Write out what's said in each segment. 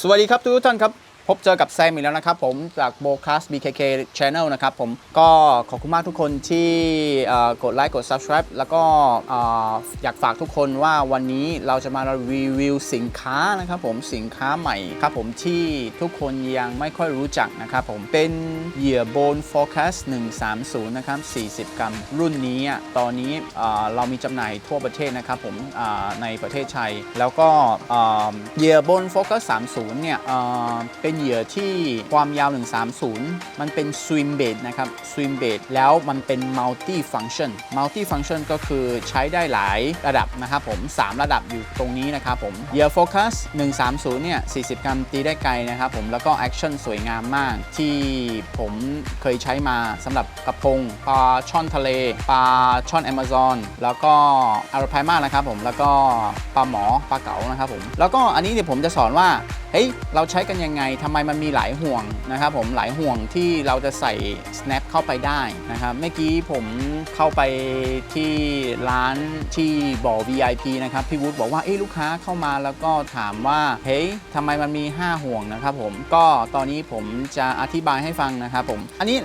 สวัสดีครับทุกท่านครับ พบเจอกับแซมอีกแล้วนะครับผมจากโบค a s BKK Channel นะครับผมก็ขอบคุณมากทุกคนที่กดไลค์กด Subscribe แล้วก็เอ่อยากฝากทุกคนว่าวันนี้เราจะมารีวิวสินค้านะครับผมสินค้าใหม่ครับผมที่ทุกคนยังไม่ค่อยรู้จักนะครับผมเป็นเหยื่อ Bone Focus 130 นะครับ 40 กรัม รุ่นนี้ตอนนี้เรามีจำหน่ายทั่วประเทศนะครับผมในประเทศไทยแล้วก็เอ่อเหยื่อ Bone Focus 30 เนี่ยเอ่อเป็นเหยื่อที่ความยาว 130 มันเป็น swim bait นะครับ swim bait แล้วมันเป็น multi function multi function ก็คือใช้ได้หลายระดับนะครับผม 3 ระดับอยู่ตรงนี้นะครับผมเหยื่อ focus 130 เนี่ย 40 กรัมตีได้ไกลนะครับผม แล้วก็ action สวยงามมาก ที่ผมเคยใช้มาสำหรับกระพงปลาช่อนทะเลปลาช่อนแอมะซอนแล้วก็อาราไพมานะครับผมแล้วก็ปลาหมอปลาเก๋านะครับผมแล้วก็อันนี้เดี๋ยวผมจะสอนว่า เฮ้ยเราใช้กันยังไงทำไมมันมีหลายห่วงนะครับผมหลายห่วงที่เราจะใส่ snap เข้าไปได้นะครับเมื่อกี้ผมเข้าไปที่ร้านที่บ่อ VIP นะครับพี่วุฒิบอกว่าเอ้ยลูกค้าเข้ามาแล้วก็ถามว่าเฮ้ยทำไมมันมี 5 ห่วงนะครับผมก็ตอนนี้ผมจะอธิบายให้ฟังนะครับผมอันนี้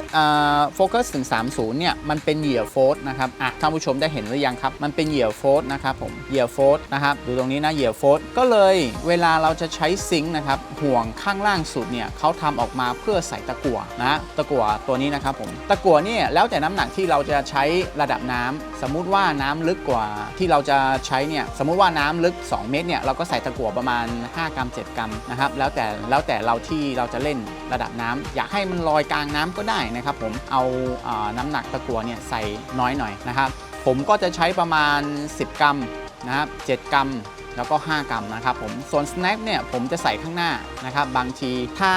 โฟกัสถึง30เนี่ยมันเป็นเหยื่อโฟสนะครับอะท่านผู้ชมได้เห็นหรือยังครับ มันเป็นเหยื่อโฟสนะครับผมเหยื่อโฟสนะครับดูตรงนี้นะเหยื่อโฟสก็เลยเวลาเราจะใช้ซิงค์นะครับห่วงข้างล่างสุดเนี่ยเขาทำออกมาเพื่อใส่ตะกั่วนะตะกั่วตัวนี้นะครับผมตะกั่วเนี่ยแล้วแต่น้ำหนักที่เราจะใช้ระดับน้ำสมมุติว่าน้ำลึกกว่าที่เราจะใช้เนี่ยสมมุติว่าน้ำลึก 2 เมตรเนี่ยเราก็ใส่ตะกั่วประมาณ 5 กรัม 7 กรัมนะครับแล้วแต่แล้วแต่เราที่เราจะเล่นระดับน้ำอยากให้มันลอยกลางน้ำก็ได้นะครับผมเอาอน้ำหนักตะกั่วเนี่ยใส่น้อยหน่อยนะครับผมก็จะใช้ประมาณ 10 กรัมนะครับ7กรัม แล้วก็ 5 กรัมนะครับผมส่วนสแน็คเนี่ยผมจะใส่ข้างหน้านะครับบางทีถ้า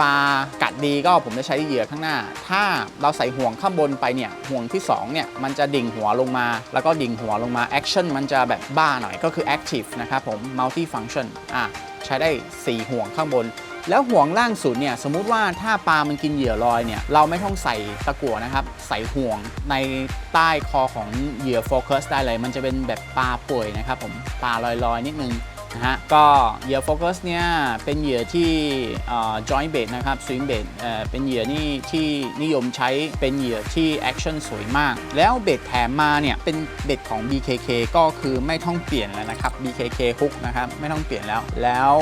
ปลากัดดีก็ผมจะใช้เหยื่อข้างหน้า ถ้าเราใส่ห่วงข้างบนไปเนี่ยห่วงที่2เนี่ยมันจะดิ่งหัวลงมา แล้วก็ดิ่งหัวลงมาแอคชั่นมันจะแบบบ้าหน่อยก็คือแอคทีฟนะครับผมมัลติฟังชั่นอะใช้ได้ 4 ห่วงข้างบน แล้วห่วงล่างสุดเนี่ยสมมุติว่าถ้าปลามันกินเหยื่อลอยเนี่ยเราไม่ต้องใส่ตะกั่วนะครับ ใส่ห่วงในใต้คอของเหยื่อโฟกัสได้เลย มันจะเป็นแบบปลาป่วยนะครับผมปลาลอยๆ นิดนึง นะฮะก็เหยื่อโฟกัสเนี่ยเป็นเหยื่อที่เอ่อ joint bait นะครับ swim bait เเป็นเหยื่อนี่ที่นิยมใช้เป็นเหยื่อที่ action สวยมาก แล้วเบ็ดแถมมาเนี่ยเป็นเบ็ดของ BKK ก็คือไม่ต้องเปลี่ยนแล้วนะครับ BKK hook นะครับไม่ต้องเปลี่ยนแล้วแล้ว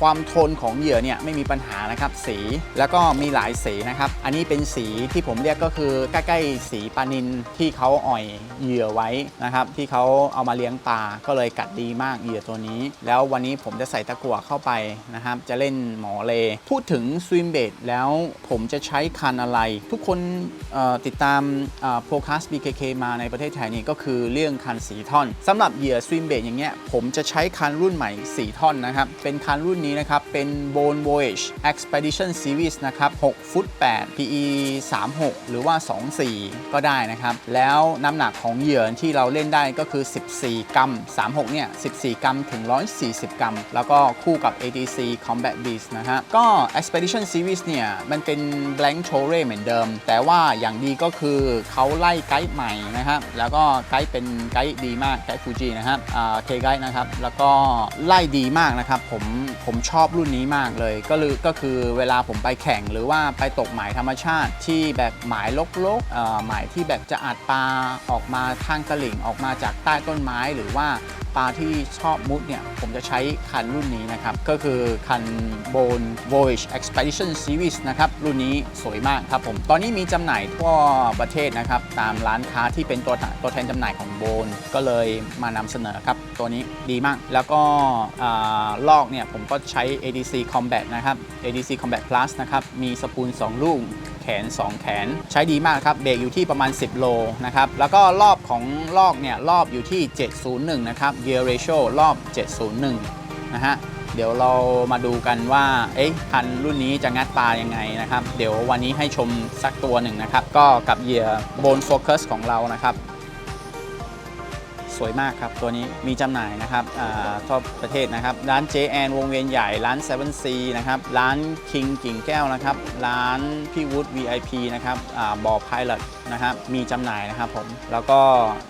ความทนของเหยื่อเนี่ยไม่มีปัญหานะครับสีแล้วก็มีหลายสีนะครับ อันนี้เป็นสีที่ผมเรียกก็คือใกล้ๆสีปลานินที่เขาอ่อยเหยื่อไว้นะครับที่เขาเอามาเลี้ยงปลาก็เลยกัดดีมากเหยื่อตัวนี้ แล้ววันนี้ผมจะใส่ตะกั่วเข้าไปนะครับ จะเล่นหมอเล พูดถึงสวิมเบดแล้วผมจะใช้คันอะไร ทุกคนติดตามโปรคัส BKK มาในประเทศไทยนี่ก็คือเรื่องคันสีท่อนสำหรับเหยื่อสวิมเบดอย่างเงี้ยผมจะใช้คันรุ่นใหม่สีท่อนนะครับ เป็นคันรุ่นนี้นะครับ เป็น Bone Voyage Expedition Series นะครับ6ฟุต8 PE 36 หรือว่า 24 ก็ได้นะครับ แล้วน้ำหนักของเหยื่อที่เราเล่นได้ก็คือ 14 กรัม36 เนี่ย 14 กรัมถึง 140 กรัม แล้วก็คู่กับ ATC Combat Beast นะฮะ ก็ Expedition Series เนี่ย มันเป็น blank c h o r e เหมือนเดิม แต่ว่าอย่างดีก็คือเขาไล่ไกด์ใหม่นะครับ แล้วก็ไกด์เป็นไกด์ดีมาก ไกด์ฟูจินะครับอ่าเคไกด์นะครับ แล้วก็ไล่ดีมากนะครับ ผม ผมชอบรุ่นนี้มากเลย ก็เลยก็คือเวลาผมไปแข่งหรือว่าไปตกหมายธรรมชาติที่แบบหมายลกๆเอ่หมายที่แบบจะอัดปลาออกมาทางตลิ่งออกมาจากใต้ต้นไม้หรือว่า ปลาที่ชอบมุดเนี่ย ผมจะใช้คันรุ่นนี้นะครับ ก็คือคัน Bone Voyage Expedition Series นะครับ รุ่นนี้สวยมากครับผม ตอนนี้มีจำหน่ายทั่วประเทศนะครับ ตามร้านค้าที่เป็นตัวตัวแทนจำหน่ายของโบนก็เลยมานำเสนอครับ ตัวนี้ดีมาก แล้วก็ลอกเนี่ย ผมก็ใช้ ADC Combat นะครับ ADC Combat Plus นะครับ มีสปูล 2 ลูกแขน 2 แขนใช้ดีมากครับ เบรกอยู่ที่ประมาณ 10 โลนะครับ แล้วก็รอบของลอกเนี่ย รอบอยู่ที่ 701 นะครับ Gear Ratio รอบ 701 นะฮะ เดี๋ยวเรามาดูกันว่า เอ๊ะคันรุ่นนี้จะงัดปลายังไงนะครับ เดี๋ยววันนี้ให้ชมสักตัวหนึ่งนะครับ ก็กับเหยื่อ Bone Focus ของเรานะครับ วยมากครับ ตัวนี้มีจำหน่ายนะครับทั่วประเทศนะครับ ร้าน JN วงเวียนใหญ่ร้าน7 C นะครับ ร้าน King กิ่งแก้วนะครับ ร้านพี่วุฒิ VIP นะครับบอ Pilot นะครับมีจำหน่ายนะครับผมแล้วก็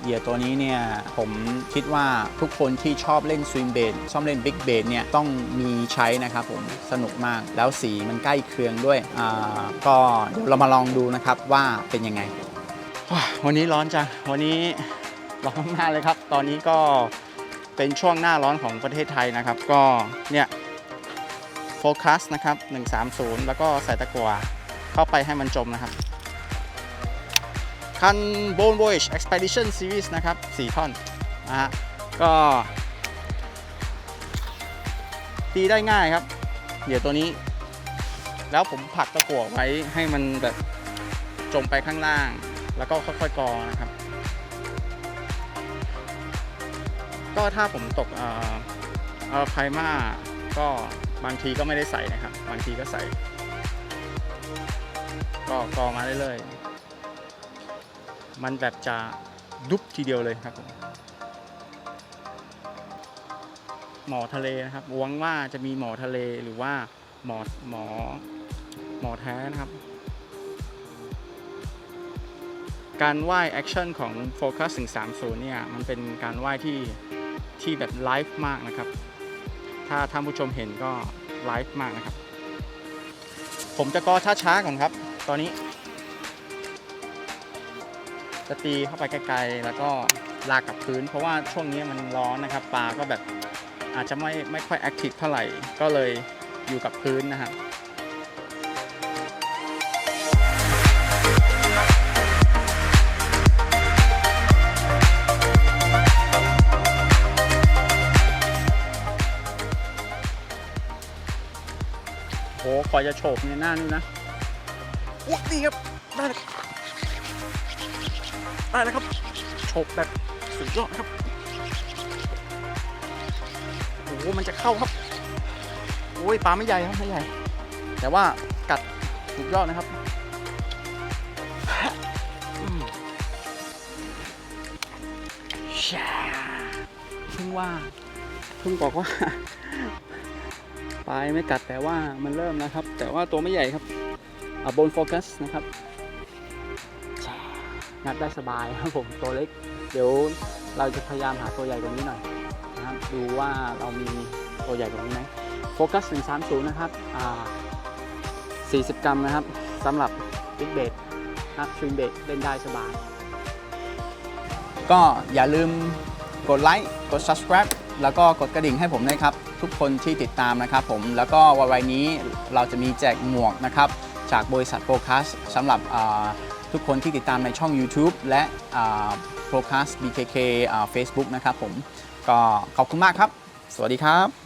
เหยื่อตัวนี้เนี่ยผมคิดว่าทุกคนที่ชอบเล่นสวิงเบดชอบเล่นบิ๊กเบดเนี่ยต้องมีใช้นะครับผมสนุกมากแล้วสีมันใกล้เคียงด้วยก็เดี๋ยวเรามาลองดูนะครับว่าเป็นยังไงวันนี้ร้อนจังวันนี้ ร้อนมากเลยครับ ตอนนี้ก็เป็นช่วงหน้าร้อนของประเทศไทยนะครับ ก็เนี่ยโฟกัสนะครับ 130 แล้วก็ใส่ตะกั่วเข้าไปให้มันจมนะครับ คัน Bone Voyage Expedition Series นะครับ 4 ท่อนนะฮะก็ ตีได้ง่ายครับ เดี๋ยวตัวนี้ แล้วผมผลักตะกั่วไว้ให้มันแบบจมไปข้างล่าง แล้วก็ค่อยๆกอนะครับ ก็ถ้าผมตกเอ่อเอ่อไพมาก็บางทีก็ไม่ได้ใส่นะครับ บางทีก็ใส่ ก็กอมาเรื่อยๆ มันแบบจะดุบทีเดียวเลยครับผมหมอทะเลนะครับหวังว่าจะมีหมอทะเลหรือว่าหมอหมอหมอแท้นะครับ การว่ายแอคชั่นของ Focus 130เนี่ยมันเป็นการว่ายที่ ที่แบบไลฟ์มากนะครับ ถ้าท่านผู้ชมเห็นก็ไลฟ์มากนะครับ ผมจะกอช้าๆก่อนครับ ตอนนี้ จะตีเข้าไปไกลๆแล้วก็ลากกับพื้น เพราะว่าช่วงนี้มันร้อนนะครับปลาก็แบบอาจจะไม่ไม่ค่อยแอคทีฟเท่าไหร่ก็เลยอยู่กับพื้นนะครับ โหกว่าจะโฉบในหน้านี่นะอุ๊ยนี่ครับ ได้แล้วได้แล้วครับโฉบแบบสุดยอดครับโอ้โหมันจะเข้าครับโอ้ยปลาไม่ใหญ่ครับไม่ใหญ่ แต่ว่ากัดสุดยอดนะครับอืมแช่เพิ่งว่าเพิ่งบอกว่าปลายไม่กัดแต่ว่ามันเริ่มนะครับ แต่ว่าตัวไม่ใหญ่ครับอ่าบนโฟกัสนะครับงัดได้สบายครับผมตัวเล็ก เดี๋ยวเราจะพยายามหาตัวใหญ่กว่านี้หน่อยนะครับดูว่าเรามีตัวใหญ่กว่านี้ไหมโฟกัส 130 นะครับอ่า40 กรัมนะครับสำหรับบิ๊กเบดนักทริมเบดเล่นได้สบาย ก็อย่าลืมกดไลค์กด subscribe แล้วก็กดกระดิ่งให้ผมนะครับ ทุกคนที่ติดตามนะครับผมแล้วก็วันวันนี้เราจะมีแจกหมวกนะครับจากบริษัทโฟคัสสำหรับทุกคนที่ติดตามในช่อง YouTube และโฟคัส BKK Facebook นะครับผมก็ขอบคุณมากครับ สวัสดีครับ